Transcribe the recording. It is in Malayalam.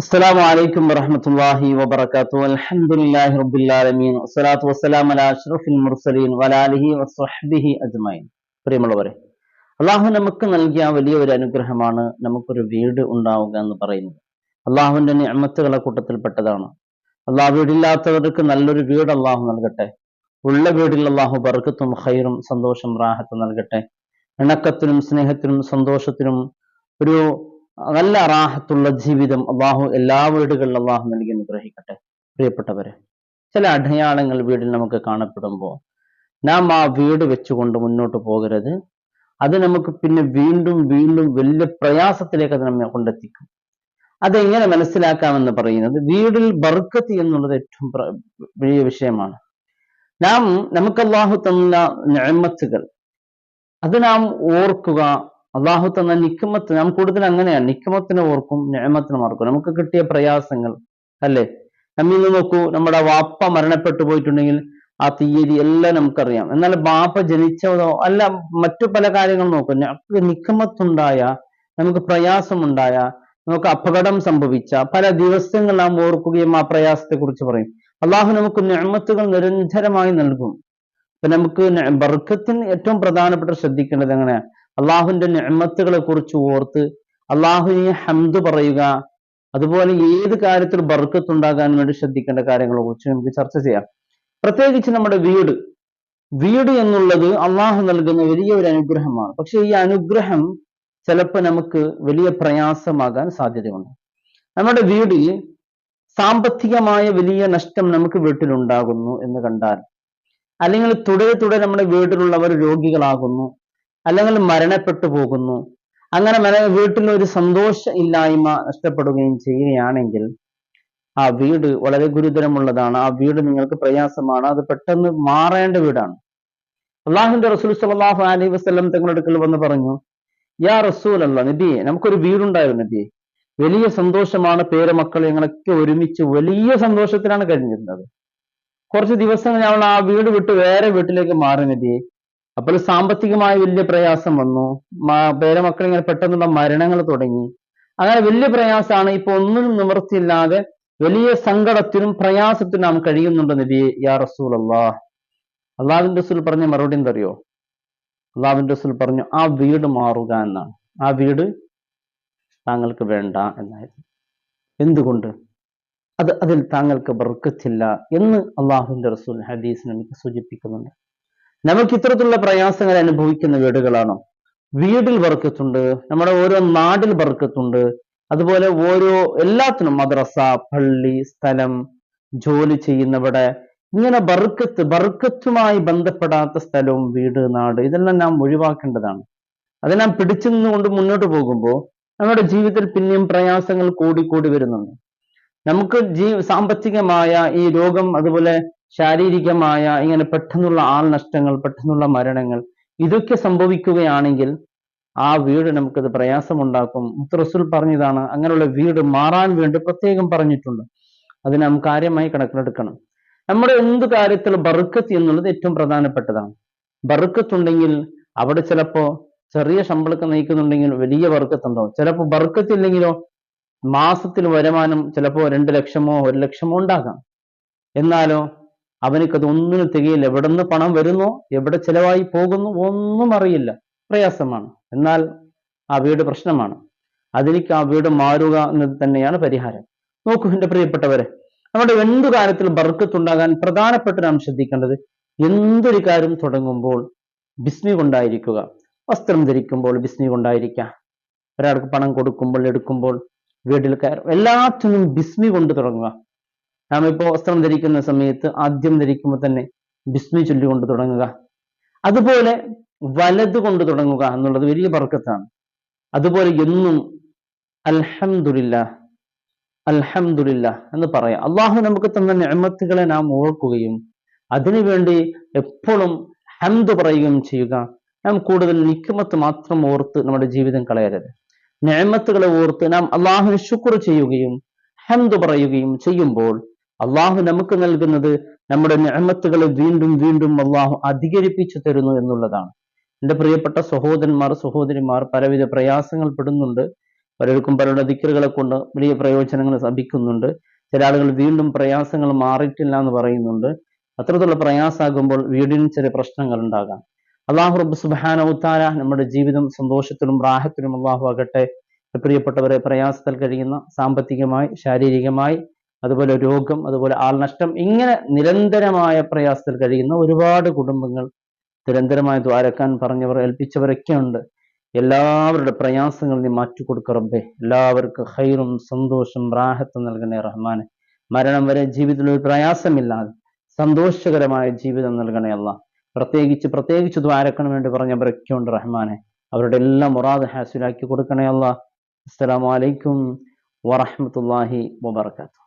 السلام عليكم ورحمة الله وبركاته الحمد لله رب العالمين والصلاة والسلام على أشرف المرسلين وعلى آله وصحبه أجمعين പ്രിയമുള്ളവരെ അള്ളാഹു നമുക്ക് നൽകിയ വലിയ ഒരു അനുഗ്രഹമാണ് നമുക്കൊരു വീട് ഉണ്ടാവുക എന്ന് പറയുന്നത് അള്ളാഹുവിന്റെ നിയമത്തുകളെ കൂട്ടത്തിൽപ്പെട്ടതാണ് അള്ളാഹു വീടില്ലാത്തവർക്ക് നല്ലൊരു വീട് അള്ളാഹു നൽകട്ടെ ഉള്ള വീടിൽ അള്ളാഹു ബർക്കത്തും ഹൈറും സന്തോഷം റാഹത്തും നൽകട്ടെ ഇണക്കത്തിനും സ്നേഹത്തിനും സന്തോഷത്തിനും ഒരു നല്ല റാഹത്തുള്ള ജീവിതം അള്ളാഹു എല്ലാ വീടുകളിലും അള്ളാഹു നൽകി അനുഗ്രഹിക്കട്ടെ. പ്രിയപ്പെട്ടവരെ ചില അടയാളങ്ങൾ വീടിൽ നമുക്ക് കാണപ്പെടുമ്പോൾ നാം ആ വീട് വെച്ചുകൊണ്ട് മുന്നോട്ട് പോകരുത്. അത് നമുക്ക് പിന്നെ വീണ്ടും വീണ്ടും വലിയ പ്രയാസത്തിലേക്ക് അത് നമ്മെ കൊണ്ടെത്തിക്കും. അതെങ്ങനെ മനസ്സിലാക്കാമെന്ന് പറയുന്നത് വീടിൽ ബർക്കത്ത് എന്നുള്ളത് ഏറ്റവും വലിയ വിഷയമാണ്. നാം നമുക്ക് അള്ളാഹു തന്ന ഞാമത്തുകൾ അത് നാം ഓർക്കുക അള്ളാഹു തന്ന നിക്കമത്ത് നാം കൂടുതൽ അങ്ങനെയാണ്. നിക്കമത്തിനെ ഓർക്കും ഞാമത്തിനെ ഓർക്കും നമുക്ക് കിട്ടിയ പ്രയാസങ്ങൾ അല്ലേ? നമ്മിൽ നിന്ന് നോക്കൂ നമ്മുടെ വാപ്പ മരണപ്പെട്ടു പോയിട്ടുണ്ടെങ്കിൽ ആ തീയതി എല്ലാം നമുക്കറിയാം. എന്നാൽ ബാപ്പ ജനിച്ചതോ അല്ല മറ്റു പല കാര്യങ്ങൾ നോക്കും. നമുക്ക് നിക്കമത്തുണ്ടായ നമുക്ക് പ്രയാസമുണ്ടായ നമുക്ക് അപകടം സംഭവിച്ച പല ദിവസങ്ങൾ നാം ഓർക്കുകയും ആ പ്രയാസത്തെ കുറിച്ച് പറയും. അള്ളാഹു നമുക്ക് ഞാമത്തുകൾ നിരന്തരമായി നൽകും. അപ്പൊ നമുക്ക് ബർക്കത്തിന് ഏറ്റവും പ്രധാനപ്പെട്ട ശ്രദ്ധിക്കേണ്ടത് എങ്ങനെ അള്ളാഹുവിന്റെ നിഅമത്തുകളെ കുറിച്ച് ഓർത്ത് അള്ളാഹുവിനെ ഹംദ് പറയുക അതുപോലെ ഏത് കാര്യത്തിൽ ബർക്കത്ത് ഉണ്ടാകാൻ വേണ്ടി ശ്രദ്ധിക്കേണ്ട കാര്യങ്ങളെ കുറിച്ച് നമുക്ക് ചർച്ച ചെയ്യാം. പ്രത്യേകിച്ച് നമ്മുടെ വീട്. വീട് എന്നുള്ളത് അള്ളാഹു നൽകുന്ന വലിയ ഒരു അനുഗ്രഹമാണ്. പക്ഷെ ഈ അനുഗ്രഹം ചിലപ്പോൾ നമുക്ക് വലിയ പ്രയാസമാകാൻ സാധ്യതയുണ്ട്. നമ്മുടെ വീടിൽ സാമ്പത്തികമായ വലിയ നഷ്ടം നമുക്ക് വീട്ടിലുണ്ടാകുന്നു എന്ന് കണ്ടാൽ അല്ലെങ്കിൽ തുടരെ തുടരെ നമ്മുടെ വീട്ടിലുള്ളവർ രോഗികളാകുന്നു അല്ലെങ്കിൽ മരണപ്പെട്ടു പോകുന്നു. അങ്ങനെ വീട്ടിൽ ഒരു സന്തോഷ ഇല്ലായ്മ നഷ്ടപ്പെടുകയും ചെയ്യുകയാണെങ്കിൽ ആ വീട് വളരെ ഗുരുതരമുള്ളതാണ്. ആ വീട് നിങ്ങൾക്ക് പ്രയാസമാണ്. അത് പെട്ടെന്ന് മാറേണ്ട വീടാണ്. അള്ളാഹുന്റെ റസൂൽ സല്ലല്ലാഹു അലൈ വസ്ലം തങ്ങളുടെ അടുക്കൽ വന്ന് പറഞ്ഞു യാ റസൂൽ അല്ല നബിയെ നമുക്കൊരു വീടുണ്ടായിരുന്നു നബിയെ വലിയ സന്തോഷമാണ് പേരമക്കൾ ഞങ്ങളൊക്കെ ഒരുമിച്ച് വലിയ സന്തോഷത്തിലാണ് കഴിഞ്ഞിരുന്നത്. കുറച്ച് ദിവസങ്ങൾ ഞങ്ങൾ ആ വീട് വിട്ട് വേറെ വീട്ടിലേക്ക് മാറി നബിയെ അപ്പോൾ സാമ്പത്തികമായ വലിയ പ്രയാസം വന്നു. പേരമക്കൾ ഇങ്ങനെ പെട്ടെന്നുള്ള മരണങ്ങൾ തുടങ്ങി. അങ്ങനെ വലിയ പ്രയാസമാണ് ഇപ്പൊ ഒന്നിനും നിവൃത്തിയില്ലാതെ വലിയ സങ്കടത്തിനും പ്രയാസത്തിനും നാം കഴിയുന്നുണ്ട് നബിയെ യാ റസൂൽ അള്ളാഹ് അള്ളാഹുവിന്റെ റസൂൽ പറഞ്ഞ മറുപടി എന്തറിയോ? അള്ളാഹുവിന്റെ റസൂൽ പറഞ്ഞു ആ വീട് മാറുക എന്നാണ്. ആ വീട് താങ്കൾക്ക് വേണ്ട എന്നായിരുന്നു. എന്തുകൊണ്ട്? അത് അതിൽ താങ്കൾക്ക് ബർക്കത്തില്ല എന്ന് അള്ളാഹുവിന്റെ റസൂൽ ഹദീസ് എനിക്ക് സൂചിപ്പിക്കുന്നുണ്ട്. നമുക്ക് ഇത്തരത്തിലുള്ള പ്രയാസങ്ങൾ അനുഭവിക്കുന്ന വീടുകളാണോ? വീടിൽ ബർക്കത്തുണ്ട് നമ്മുടെ ഓരോ നാടിൽ ബർക്കത്തുണ്ട് അതുപോലെ ഓരോ എല്ലാത്തിനും മദ്രസ പള്ളി സ്ഥലം ജോലി ചെയ്യുന്നവിടെ ഇങ്ങനെ ബർക്കത്ത് ബർക്കത്തുമായി ബന്ധപ്പെടാത്ത സ്ഥലവും വീട് നാട് ഇതെല്ലാം നാം ഒഴിവാക്കേണ്ടതാണ്. അത് നാം പിടിച്ചു നിന്നുകൊണ്ട് മുന്നോട്ട് പോകുമ്പോൾ നമ്മുടെ ജീവിതത്തിൽ പിന്നെയും പ്രയാസങ്ങൾ കൂടിക്കൂടി വരുന്നുണ്ട്. നമുക്ക് ജീ സാമ്പത്തികമായ ഈ രോഗം അതുപോലെ ശാരീരികമായ ഇങ്ങനെ പെട്ടെന്നുള്ള ആൾ നഷ്ടങ്ങൾ പെട്ടെന്നുള്ള മരണങ്ങൾ ഇതൊക്കെ സംഭവിക്കുകയാണെങ്കിൽ ആ വീട് നമുക്കത് പ്രയാസമുണ്ടാക്കും. മുത്തറസുൽ പറഞ്ഞതാണ് അങ്ങനെയുള്ള വീട് മാറാൻ വേണ്ടി പ്രത്യേകം പറഞ്ഞിട്ടുണ്ട്. അത് നാം കാര്യമായി കണക്കിലെടുക്കണം. നമ്മുടെ എന്ത് കാര്യത്തിൽ ബറുക്കത്ത് എന്നുള്ളത് ഏറ്റവും പ്രധാനപ്പെട്ടതാണ്. ബറുക്കത്തുണ്ടെങ്കിൽ അവിടെ ചിലപ്പോ ചെറിയ ശമ്പളമൊക്കെ നയിക്കുന്നുണ്ടെങ്കിൽ വലിയ ബർക്കത്ത് ഉണ്ടോ ചിലപ്പോൾ ബറുക്കത്തില്ലെങ്കിലോ മാസത്തിൽ വരുമാനം ചിലപ്പോ രണ്ട് ലക്ഷമോ ഒരു ലക്ഷമോ ഉണ്ടാകാം. എന്നാലോ അവനക്കത് ഒന്നിനും തികയില്ല. എവിടെ നിന്ന് പണം വരുന്നോ എവിടെ ചിലവായി പോകുന്നു ഒന്നും അറിയില്ല. പ്രയാസമാണ്. എന്നാൽ ആ വീട് പ്രശ്നമാണ്. അതിലേക്ക് ആ വീട് മാറുക എന്നത് തന്നെയാണ് പരിഹാരം. നോക്കൂ എന്റെ പ്രിയപ്പെട്ടവരെ നമ്മുടെ എന്തു കാര്യത്തിൽ ബർക്കത്തുണ്ടാകാൻ പ്രധാനപ്പെട്ട നാം ശ്രദ്ധിക്കേണ്ടത്. എന്തൊരു കാര്യം തുടങ്ങുമ്പോൾ ബിസ്മി കൊണ്ടായിരിക്കുക. വസ്ത്രം ധരിക്കുമ്പോൾ ബിസ്മി കൊണ്ടായിരിക്കാം. ഒരാൾക്ക് പണം കൊടുക്കുമ്പോൾ എടുക്കുമ്പോൾ വീട്ടിൽ കയറും. എല്ലാത്തിനും ബിസ്മി കൊണ്ട് തുടങ്ങുക. നാം വസ്ത്രം ധരിക്കുന്ന സമയത്ത് ആദ്യം ധരിക്കുമ്പോൾ തന്നെ ബിസ്മി ചൊല്ലിക്കൊണ്ട് തുടങ്ങുക. അതുപോലെ വലത് കൊണ്ട് തുടങ്ങുക എന്നുള്ളത് വലിയ ബർക്കത്താണ്. അതുപോലെ എന്നും അൽഹംദുലില്ല അൽഹംദുലില്ല എന്ന് പറയാം. അള്ളാഹു നമുക്ക് തന്ന നിഅമത്തുകളെ നാം ഓർക്കുകയും അതിനുവേണ്ടി എപ്പോഴും ഹംദ് പറയുകയും ചെയ്യുക. നാം കൂടുതൽ നിക്കുമത്ത് മാത്രം ഓർത്ത് നമ്മുടെ ജീവിതം കളയരുത്. നിഅമത്തുകളെ ഓർത്ത് നാം അള്ളാഹുവിന് ശുക്ർ ചെയ്യുകയും ഹംദ് പറയുകയും ചെയ്യുമ്പോൾ അള്ളാഹു നമുക്ക് നൽകുന്നത് നമ്മുടെ നിഅമത്തുകളെ വീണ്ടും വീണ്ടും അള്ളാഹു അധികരിപ്പിച്ചു തരുന്നു എന്നുള്ളതാണ്. എന്റെ പ്രിയപ്പെട്ട സഹോദരന്മാർ സഹോദരിമാർ പലവിധ പ്രയാസങ്ങൾ പെടുന്നുണ്ട്. പലർക്കും പലരുടെ ദിക്കറുകളെ കൊണ്ട് വലിയ പ്രയോജനങ്ങൾ ലഭിക്കുന്നുണ്ട്. ചില ആളുകൾ വീണ്ടും പ്രയാസങ്ങൾ മാറിയിട്ടില്ല എന്ന് പറയുന്നുണ്ട്. അത്തരത്തിലുള്ള പ്രയാസമാകുമ്പോൾ വീടിന് ചില പ്രശ്നങ്ങൾ ഉണ്ടാകാം. അള്ളാഹു റബ്ബ് സുബാനവുത്താര നമ്മുടെ ജീവിതം സന്തോഷത്തിലും റാഹത്തിലും അള്ളാഹു ആകട്ടെ. പ്രിയപ്പെട്ടവരെ പ്രയാസത്തിൽ കഴിയുന്ന സാമ്പത്തികമായി ശാരീരികമായി അതുപോലെ രോഗം അതുപോലെ ആൾനഷ്ടം ഇങ്ങനെ നിരന്തരമായ പ്രയാസത്തിൽ കഴിയുന്ന ഒരുപാട് കുടുംബങ്ങൾ നിരന്തരമായ ദ്വാരക്കാൻ പറഞ്ഞവർ ഏൽപ്പിച്ചവരൊക്കെ ഉണ്ട്. എല്ലാവരുടെ പ്രയാസങ്ങൾ നീ മാറ്റിക്കൊടുക്ക എല്ലാവർക്കും ഹൈറും സന്തോഷം റാഹത്തും നൽകണേ റഹ്മാനെ. മരണം വരെ ജീവിതത്തിൽ ഒരു പ്രയാസമില്ലാതെ സന്തോഷകരമായ ജീവിതം നൽകണേ അല്ല പ്രത്യേകിച്ച് പ്രത്യേകിച്ച് ദ്വാരക്കണം വേണ്ടി പറഞ്ഞവരൊക്കെ ഉണ്ട് റഹ്മാനെ. അവരുടെ എല്ലാം മുറാദ് ഹാസിലാക്കി കൊടുക്കണേ അല്ല അസ്സലാമലൈക്കും അലൈക്കും വറഹ്മത്തുള്ളാഹി വബർക്കാത്തു